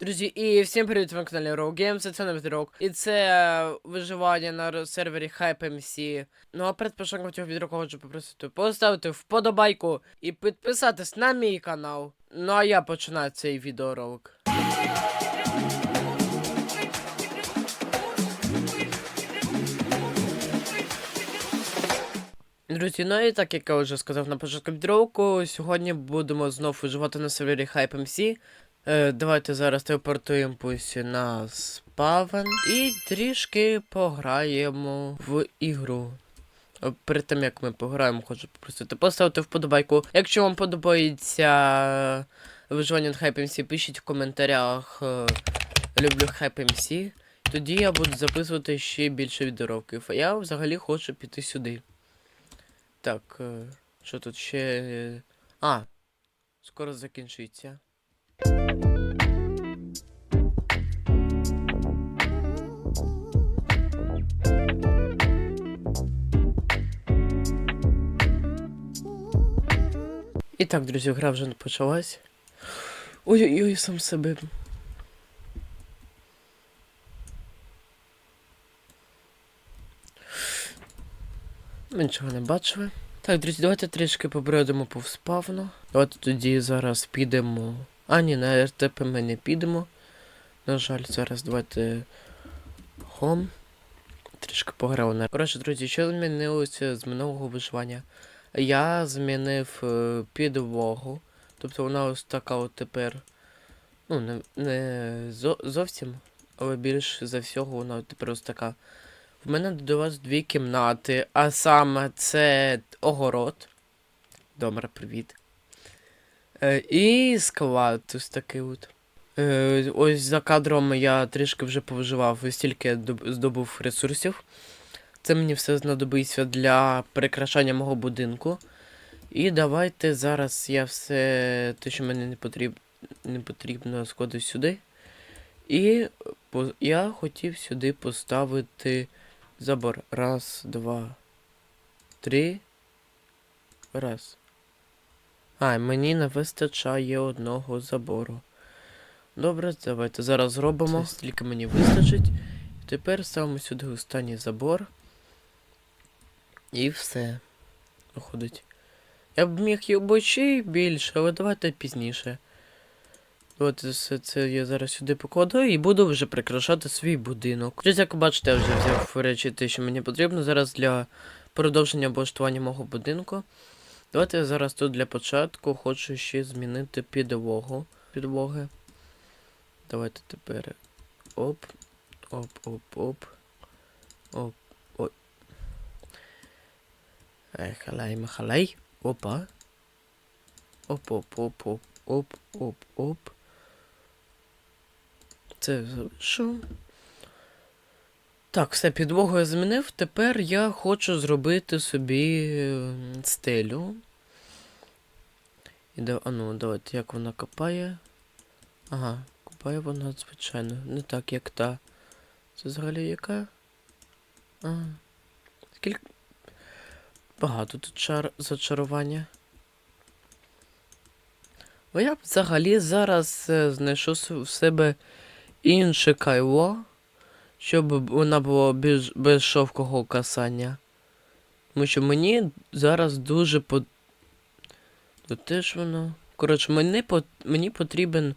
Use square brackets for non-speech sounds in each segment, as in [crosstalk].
Друзі, і всім привіт, ви на каналі Row Games, це Новідрок. І це виживання на сервері HypeMC. Ну а перед початком цього відео хочу попросити поставити вподобайку і підписатись на мій канал. Ну а я починаю цей відеоролик. Друзі, ну і так як я вже сказав на початку відеоролику, сьогодні будемо знов виживати на сервері HypeMC. Е, давайте зараз телепортуємося на спавен і трішки пограємо в ігру. Е, Перед тим як ми пограємо, хочу попросити поставити вподобайку. Якщо вам подобається виживання на HypeMC, пишіть в коментарях е, люблю HypeMC. Тоді я буду записувати ще більше відеороків. А я взагалі хочу піти сюди. Так, що тут ще. А, скоро закінчиться. І так, друзі, гра вже почалась. Ой-ой-ой, сам себе. Ми нічого не бачили. Так, друзі, давайте трішки побродимо повспавно. Давайте тоді зараз підемо. А, ні, на РТП ми не підемо. На жаль, зараз давайте. Хом. Трішки пограли на. Коротше, друзі, що змінилося з минулого виживання? Я змінив е, підлогу. Тобто вона ось така от тепер. Ну, не, не зовсім, але більш за всього вона тепер ось така. В мене до вас дві кімнати, а саме це огород. Добре, привіт. Е, і склад ось такий от. Е, ось за кадром я трішки вже повиживав, ось тільки здобув ресурсів. Це мені все знадобиться для прикрашання мого будинку. І давайте зараз я все те, що мені не потрібно, не потрібно складу сюди. І по- я хотів сюди поставити забор. Раз, два, три. Раз. А, мені не вистачає одного забору. Добре, давайте зараз зробимо. Це стільки мені вистачить. Тепер ставимо сюди останній забор. І все. Виходить. Я б міг і обочі більше, але давайте пізніше. От все це я зараз сюди покладу і буду вже прикрашати свій будинок. Друзі, як бачите, я вже взяв речі те, що мені потрібно зараз для продовження облаштування мого будинку. Давайте я зараз тут для початку хочу ще змінити підлогу. Підлоги. Давайте тепер. Оп. Оп-оп-оп. оп, оп. Оп. Ой. Ей, халай, махалай. Опа. Оп, оп, оп, оп, оп, оп, оп. Це що? Так, все, підлогу я змінив. Тепер я хочу зробити собі е, стелю. І да, а ну, давайте, як вона копає. Ага, копає вона, звичайно, не так, як та. Це взагалі яка? А. Скільки. Багато тут чар... зачарування. Бо я взагалі зараз е, знайшов в себе інше кайло, щоб вона була без, без шовкового касання. Тому що мені зараз дуже по. Ну теж воно. Коротше, мені, по... мені потрібен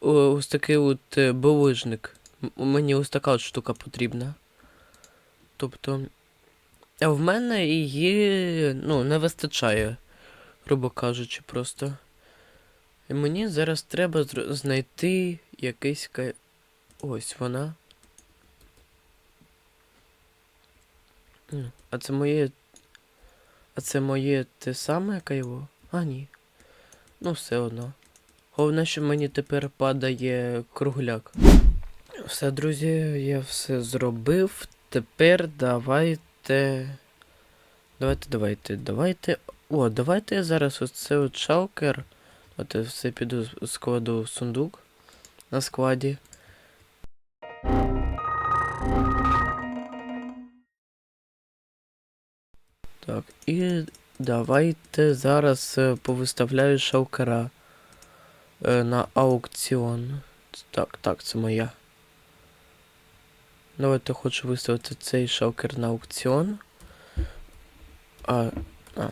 ось такий от е, булижник. Мені ось така от штука потрібна. Тобто. А в мене її, ну, не вистачає, грубо кажучи, просто. І мені зараз треба знайти якийсь ка... Ось вона. А це моє. А це моє те саме кайво? А, ні. Ну, все одно. Головне, що мені тепер падає кругляк. Все, друзі, я все зробив. Тепер давайте. Давайте, давайте, давайте. О, давайте я зараз оце от шалкер. От все піду складу сундук на складі. Так, і давайте зараз е, повиставляю шалкера е, на аукціон. Так, так, це моя. Давайте хочу виставити цей шалкер на аукціон. А. А.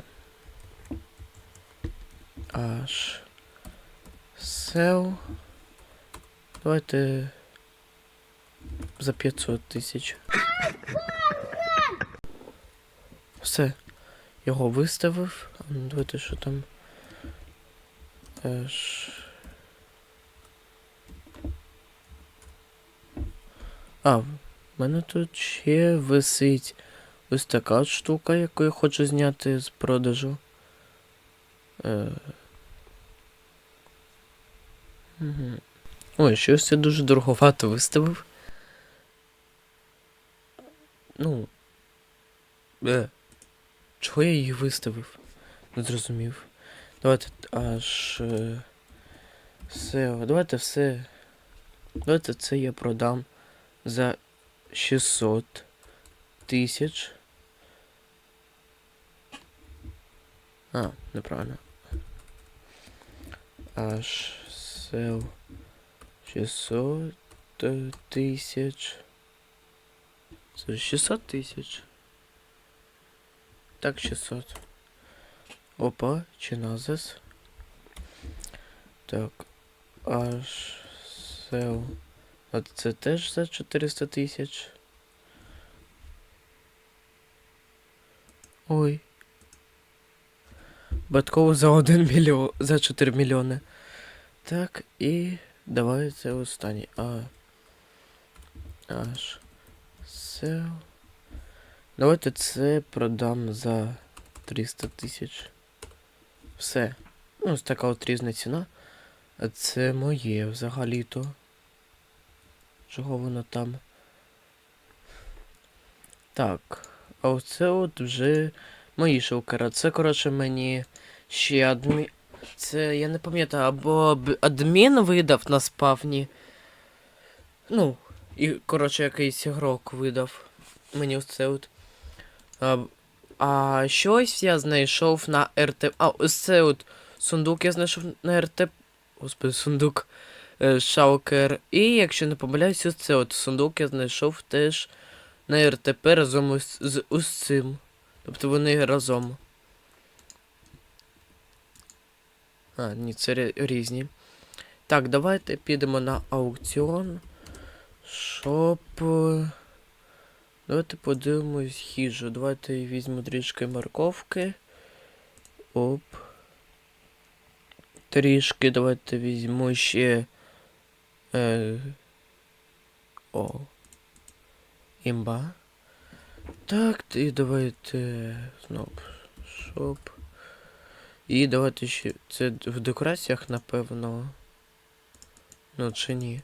Аж. Sell. Давайте. За 500 тисяч. Все. Його виставив. Давайте що там. Аж. А, в мене тут ще висить ось така штука, яку я хочу зняти з продажу. Е... Угу. Ой, щось я дуже дороговато виставив. Ну. Е. Чого я її виставив? Не зрозумів. Давайте аж. Е... Все, давайте все. Давайте це я продам за 600 тисяч. А, неправильно. Аж сел 600 тисяч. Це 600 тисяч. Так, 600. Опа, чиназис. Так. Аж сел. А це теж за 400 тисяч. Ой. Батково за 1 мільйон. За 4 мільйони. Так, і давай це останній. А. Аж. Сел. Давайте це продам за 300 тисяч. Все. Ну, ось така от різна ціна. А це моє взагалі-то. Чого воно там? Так. А оце от вже мої шокера. Це, коротше, мені ще адмі... Це я не пам'ятаю, або адмін видав на спавні. Ну, і, коротше, якийсь ігрок видав. Мені ось це от. А, а щось я знайшов на РТ. А, ось це от сундук я знайшов на РТ. Господи, сундук е, Шалкер. І якщо не помиляюсь, ось це от сундук я знайшов теж на РТП разом із, з ось цим. Тобто вони разом. А, ні, це різні. Так, давайте підемо на аукціон. Щоб. е, Давайте подивимось їжу. Давайте візьму трішки морковки. Оп. Трішки давайте візьму ще. Е... О. Імба. Так, і давайте. Знов. Шоп. І давайте ще. Це в декораціях, напевно. Ну, чи ні?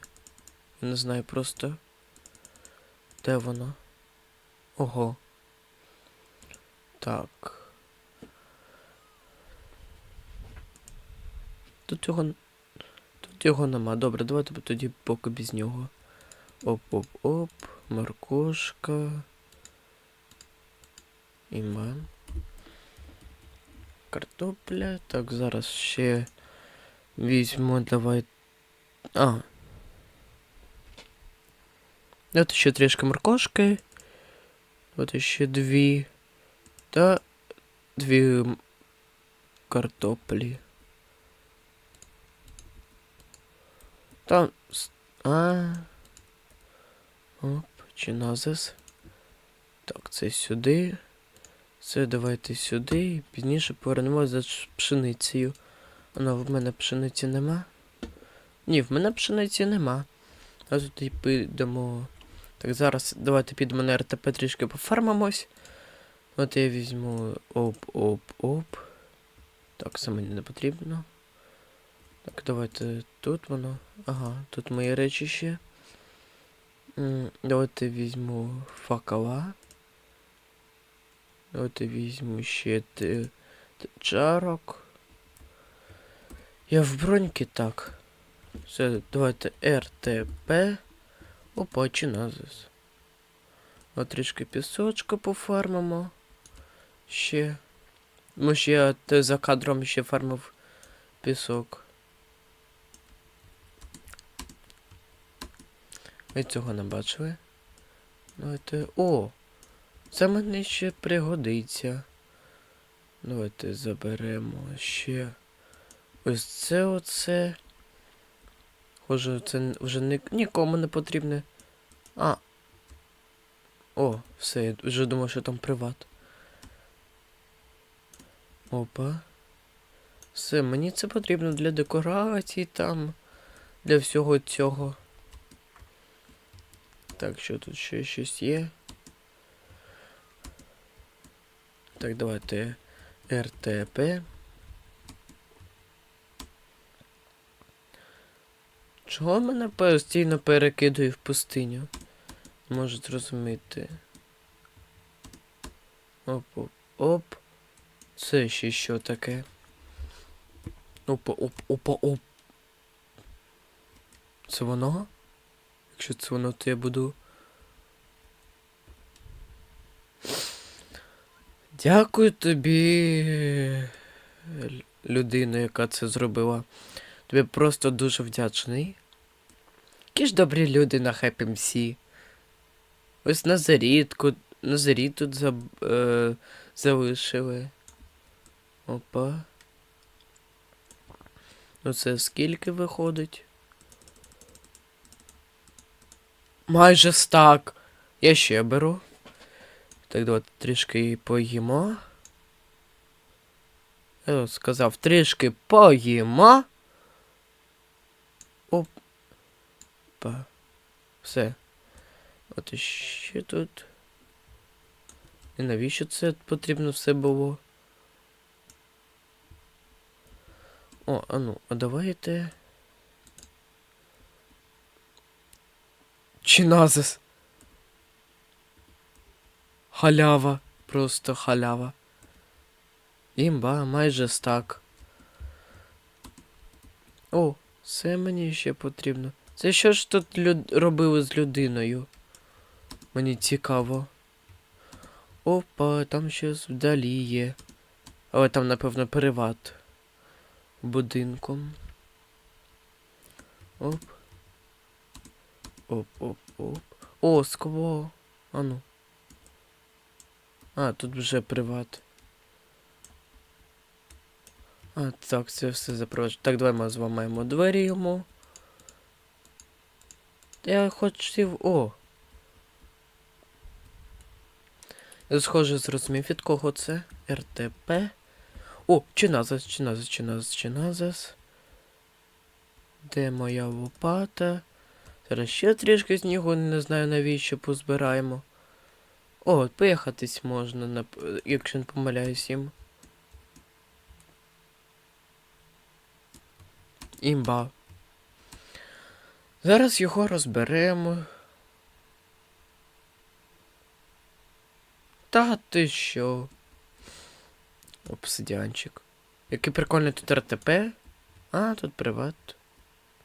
Не знаю просто. Де воно? Ого. Так. Тут його. Тут його нема. Добре, давайте тоді поки без нього. Оп-оп-оп. Маркошка. Іман. Картопля. Так, зараз ще візьму, давай. А. От ще трішки моркошки. От ще дві. Та дві картоплі. Там. А. Оп, чиназис. Так, це сюди. Це давайте сюди. І пізніше повернемось за пшеницею. А ну, в мене пшениці нема. Ні, в мене пшениці нема. А тут підемо. Так, зараз давайте підемо на РТП трішки пофармимось. От я візьму оп-оп-оп. Так, це мені не потрібно. Так, давайте тут воно. Ага, тут мої речі ще. Давайте візьму факела. Давайте візьму ще ти, чарок. Я в броньки так. Все, давайте РТП. Опа, чиназис. От трішки пісочка пофармимо. Ще. Може я те за кадром ще фармив пісок. Ми цього не бачили. Давайте. О! Це мені ще пригодиться. Давайте заберемо ще. Ось це оце. Схоже, це вже ні, нікому не потрібне. А. О, все, я вже думав, що там приват. Опа. Все, мені це потрібно для декорацій там. Для всього цього. Так, що тут ще щось є? Так, давайте РТП. Чого мене постійно перекидує в пустиню? Не Можу зрозуміти. Оп, оп, оп. Це ще що таке? Опа, оп, опа, оп. Це воно? Якщо це воно, то я буду. Дякую тобі, людина, яка це зробила. Тобі просто дуже вдячний. Які ж добрі люди на Happy. Ось Назарітку, Назаріт тут заб, е, залишили. Опа. Ну це скільки виходить? Майже стак. Я ще беру. Так, давайте трішки поїмо. Я сказав, трішки поїмо. Опа. Все. От іще тут. І навіщо це потрібно все було? О, а ну, а давайте. Чиназис. Халява. Просто халява. Імба, майже стак. О, це мені ще потрібно. Це що ж тут люд... робили з людиною? Мені цікаво. Опа, там щось вдалі є. Але там, напевно, переват будинком. Оп. Оп. Оп, оп. О, скло. А ну. А, тут вже приват. А, так, це все запроваджено. Так, давай ми зламаємо двері йому. Я хотів. О! Я схоже зрозумів, від кого це? РТП. О, Чиназас, Чиназас, Чиназас, Чиназас. Де моя лопата? Зараз ще трішки снігу, не знаю навіщо позбираємо. О, поїхатись можна, якщо не помиляюсь їм. Імба. Зараз його розберемо. Та ти що? Обсидіанчик. Який прикольний тут РТП. А, тут приват.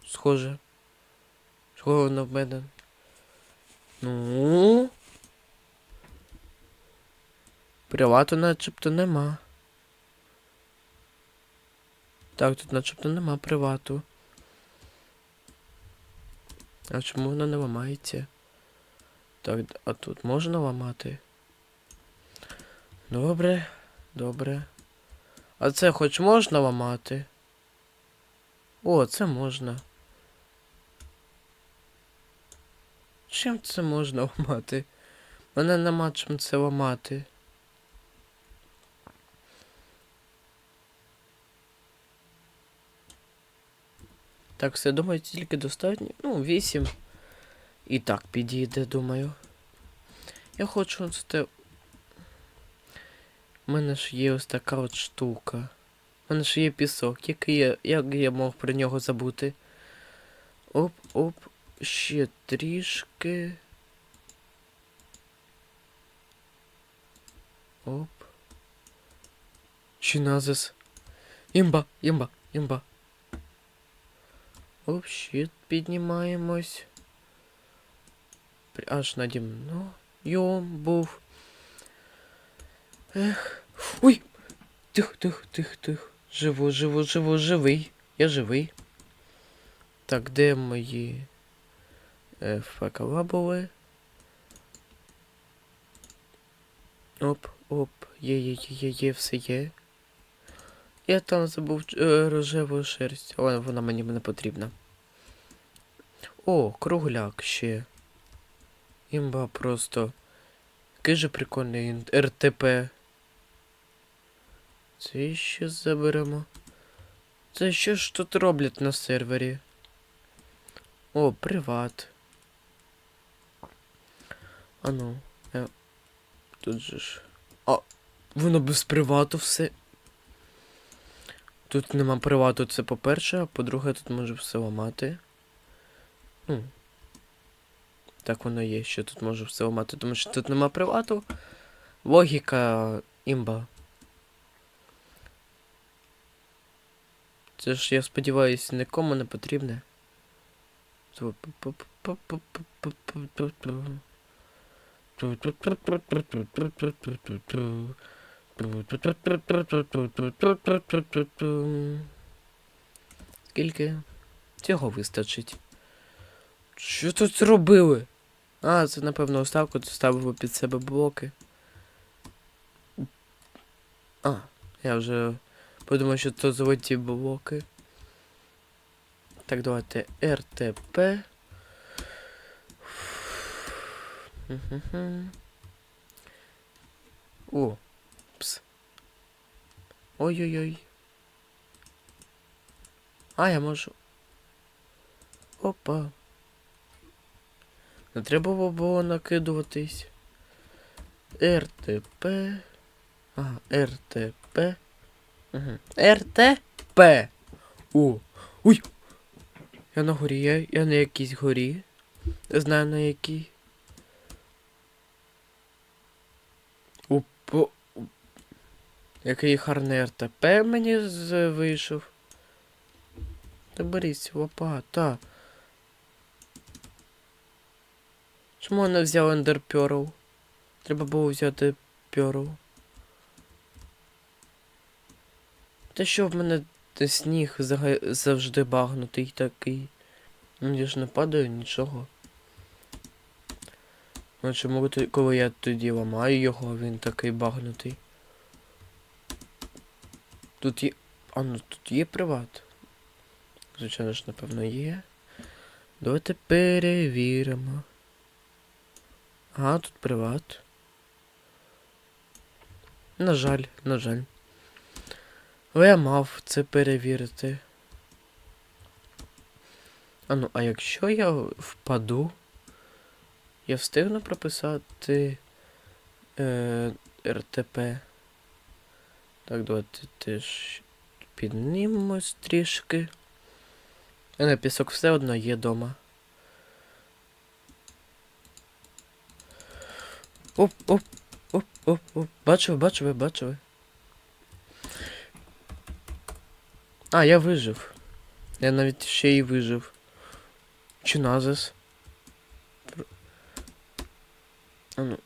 Схоже. Чого воно в мене? Ну. Привату начебто нема. Так, тут начебто нема привату. А чому воно не ламається? Так, а тут можна ламати? Добре, добре. А це хоч можна ламати? О, це можна. Чим це можна ламати? Мене нема чим це ламати. Так, все, думаю, тільки достатньо. Ну, 8. І так підійде, думаю. Я хочу те. У мене ж є ось така от штука. У мене ж є пісок. Який я. Як я мог про нього забути? Оп, оп. Ще трішки. Оп. Чиназис. Імба, імба, імба. Оп, щит піднімаємось. Аж наді мною був. Ех. Ой! Тих, тих, тих, тих. Живу, живу, живу, живий. Я живий. Так, де мої факела були. Оп, оп, є, є, є, є, все є. Я там забув е, рожеву шерсть, але вона мені не потрібна. О, кругляк ще. Імба просто. Який же прикольний РТП. Це ще заберемо. Це що ж тут роблять на сервері? О, приват. Ану, я... тут же ж. А, воно без привату все. Тут нема привату, це по-перше, а по-друге, тут може все ламати. Ну. Так воно є, що тут може все ламати, тому що тут нема привату. Логіка імба. Це ж, я сподіваюся, нікому не потрібне. Скільки? Цього вистачить. Що тут зробили? А, це напевно оставку, це ставили під себе блоки. А, я вже подумав, що це золоті блоки. Так, давайте РТП. О, пс. Ой-ой-ой. А, я можу. Опа. Не треба було накидуватись. РТП. Ага, РТП. Угу. РТП. О. Уй! Я на горі, я, я на якійсь горі. Не знаю на якій. Опа. Який гарний РТП мені вийшов. Та берись, лопата. Чому я не взяв Pearl? Треба було взяти Pearl. Та що в мене сніг завжди багнутий такий. Я ж не падаю нічого. Ну чому коли я тоді ламаю його, він такий багнутий. Тут є. А ну тут є приват. Звичайно ж, напевно, є. Давайте перевіримо. Ага, тут приват. На жаль, на жаль. Але я мав це перевірити. А ну, а якщо я впаду, я встигну прописати е, РТП. Так, давайте теж піднімемось трішки. А не, пісок все одно є дома. Оп, оп, оп, ви, бачу ви. А, я вижив. Я навіть ще й вижив. Чи назис? А.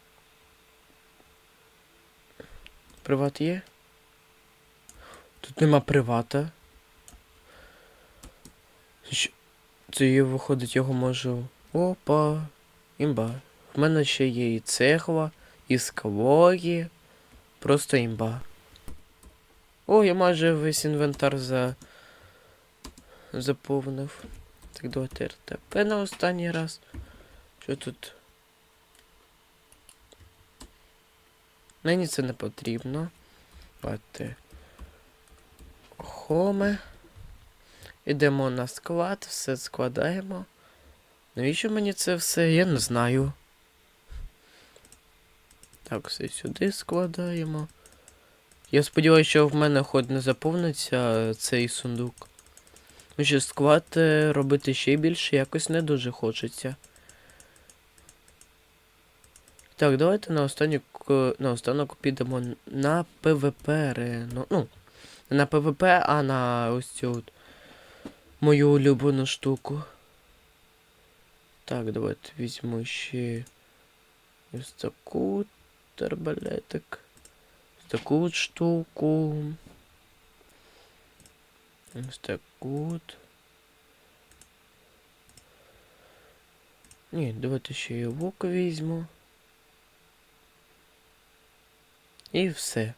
Приват є? Тут нема привата. Це є, виходить, його можу. Опа. Імба. В мене ще є і цегла, і скалої. Просто імба. О, я майже весь інвентар за... заповнив. Так, давайте РТП на останній раз. Що тут? Мені це не потрібно. Давайте. Хоме. Ідемо на склад, все складаємо. Навіщо мені це все? Я не знаю. Так, все сюди складаємо. Я сподіваюся, що в мене хоч не заповниться цей сундук. Тому що склад е, робити ще більше якось не дуже хочеться. Так, давайте на останню на останок підемо на ПВП. Ну, не на ПВП, а на ось цю от мою улюблену штуку. Так, давайте візьму ще ось таку арбалетик. Ось таку штуку. Ось таку. Ні, давайте ще і лук візьму. І все.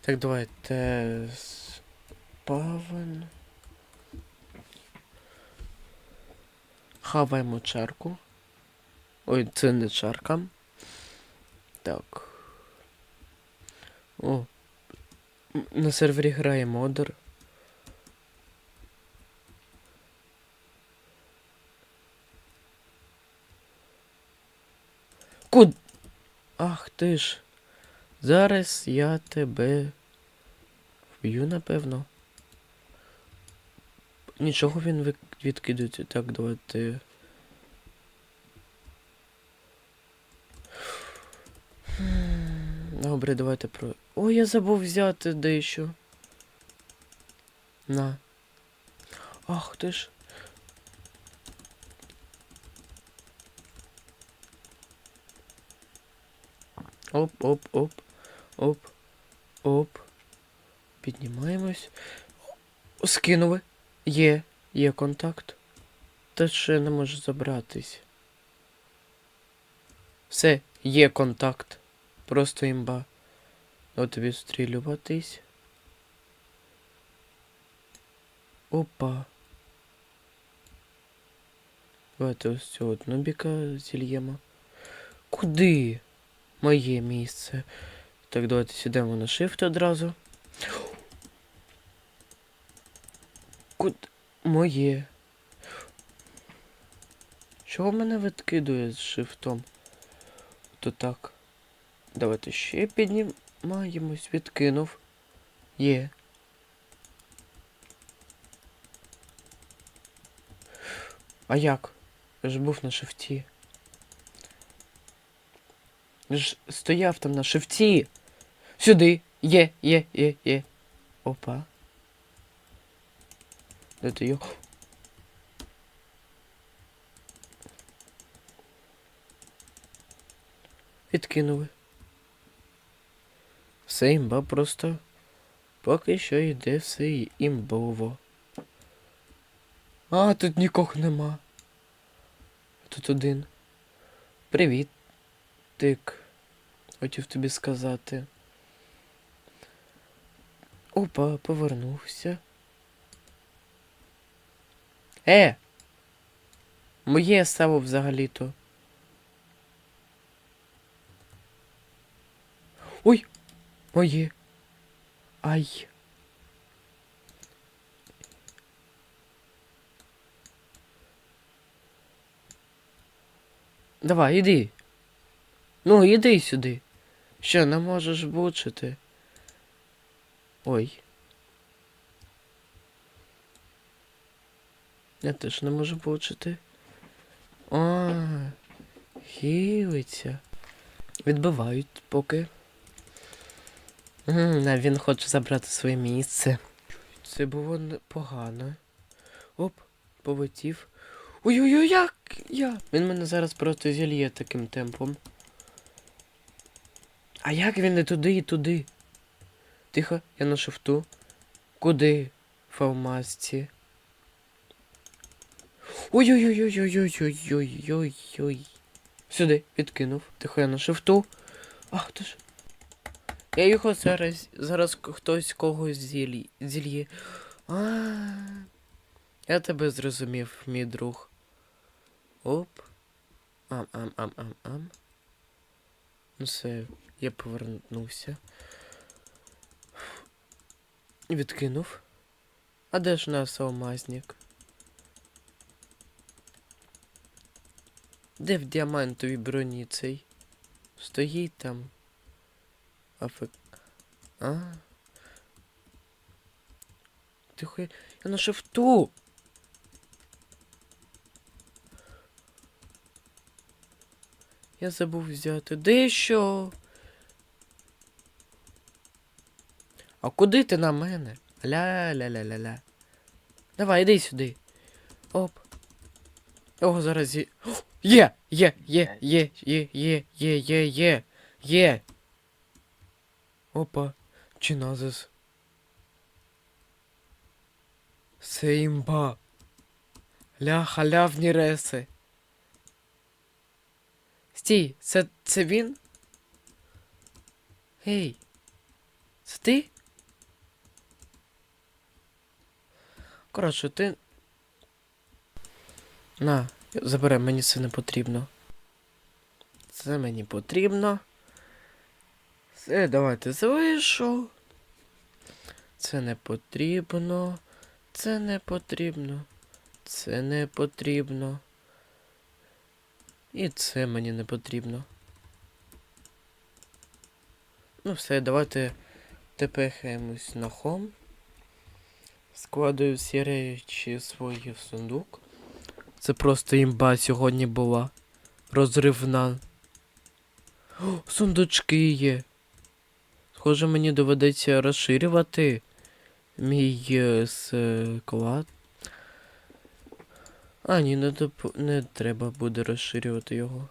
Так, давайте спавен. Хаваємо чарку. Ой, це не чарка. Так. О. На сервері грає модер. Куд... Ах ти ж. Зараз я тебе вб'ю, напевно. Нічого він відкидується. Так, давайте. Добре, давайте про. О, я забув взяти дещо. На. Ах ти ж. Оп, оп, оп. Піднімаємось. Скинули. Є, є контакт. Та ще не може забратись. Все, є контакт. Просто імба. От відстрілюватись. Опа. Давайте ось цього нубіка зільємо. Куди? Моє місце. Так, давайте сідемо на shift одразу. Куд... Моє. Чого мене відкидує з шифтом? То так. Давайте ще піднімаємось, відкинув. Є. А як? Я ж був на шифті. Я ж стояв там на шифті. Сюди. Є, є, є, є. Опа. Де ти його? Відкинули. Все імба просто. Поки що йде все імбово. А, тут нікого нема. Тут один. Привіт. Тик. Хотів тобі сказати. Опа, повернувся. Е! Моє село взагалі-то. Ой! Моє. Ай. Давай, іди. Ну, іди сюди. Що, не можеш бучити? Ой. Я теж не можу бучити. А, хилиться. Відбивають поки. М, він хоче забрати своє місце. Це було непогано. Оп, полетів. Ой-ой-ой, як я? Він мене зараз просто зільє таким темпом. А як він не туди і туди? Тихо, я на шифту. Куди? В алмазці. Ой-ой-ой-ой-ой-ой-ой-ой-ой. Сюди, відкинув. Тихо, я на шифту. Ах ти ж. Я його зараз. Зараз хтось когось зільє. А. Я тебе зрозумів, мій друг. Оп. Ам-ам-ам-ам-ам. Ну все, я повернувся. Відкинув. А де ж наш алмазник? Де в діамантовій броні цей? Стоїть там. Афек. А. Тихо, я на шифту. Я забув взяти дещо. А куди ти на мене? Ля-ля-ля-ля-ля. Давай, іди сюди. Оп. О, зараз. О, [gasps] Є! Є! Є! Є! Є! Є! Є! Є! Є! Є! Опа. Чиназис. Це імба. Ля реси. Стій, це, це він? Гей. Це ти? Коротше, ти. На, забирай, мені це не потрібно. Це мені потрібно. Все, давайте залишу. Це не потрібно. Це не потрібно. Це не потрібно. І це мені не потрібно. Ну все, давайте тепехаємось на хом. Складаю всі речі свої в сундук. Це просто імба сьогодні була. Розривна. О, сундучки є. Схоже, мені доведеться розширювати мій е, склад. А, ні, не, не треба буде розширювати його.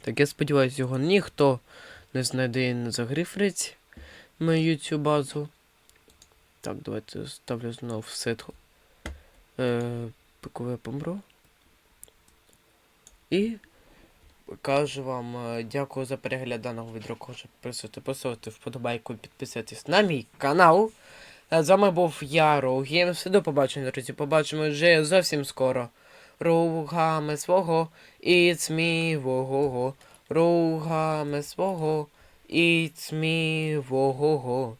Так я сподіваюся, його ніхто не знайде і не загрифрить мою цю базу. Так, давайте ставлю знов сет. Е, я помру. І кажу вам е, дякую за перегляд даного відео. Кожен присути, поставити вподобайку, підписатись на мій канал. Е, З вами був я, Роу. До побачення, друзі. Побачимо вже зовсім скоро. Ругами свого, it's me, вого. Ругами свого, it's me, вого.